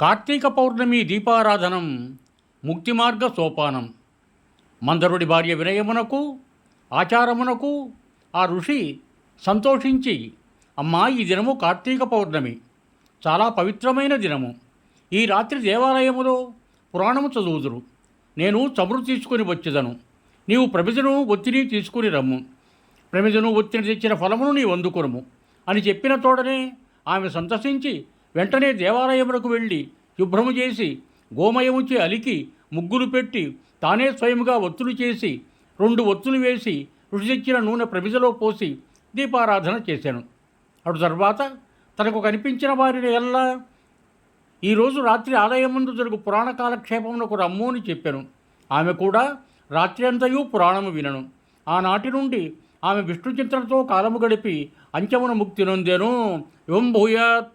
కార్తీక పౌర్ణమి దీపారాధనం ముక్తి మార్గ సోపానం. మందరుడి భార్య వినయమునకు ఆచారమునకు ఆ ఋషి సంతోషించి అమ్మా ఈ దినము కార్తీక పౌర్ణమి. చాలా పవిత్రమైన దినము. ఈ రాత్రి దేవాలయములో పురాణము చదువుదురు. నేను చమురు తీసుకుని వచ్చేదను. నీవు ప్రమిదను ఒత్తిడి తీసుకుని రమ్ము. ప్రమిదను ఒత్తిడి తెచ్చిన ఫలమును నీవు వందుకురము అని చెప్పిన తోడనే ఆమె సంతసించి వెంటనే దేవాలయములకు వెళ్ళి శుభ్రము చేసి గోమయముచి అలికి ముగ్గులు పెట్టి తానే స్వయముగా ఒత్తులు చేసి రెండు ఒత్తులు వేసి రుచి తెచ్చిన నూనె ప్రమిదలో పోసి దీపారాధన చేశాను. అటు తర్వాత తనకు కనిపించిన వారిని ఎల్లా ఈరోజు రాత్రి ఆలయం ముందు జరుగు పురాణ కాలక్షేపమునకు రమ్ము అని చెప్పాను. ఆమె కూడా రాత్రి అంతయు పురాణము వినను. ఆనాటి నుండి ఆమె విష్ణు చింతనతో కాలము గడిపి అంచమున ముక్తి నొందెను. ఇవం భూయాత్.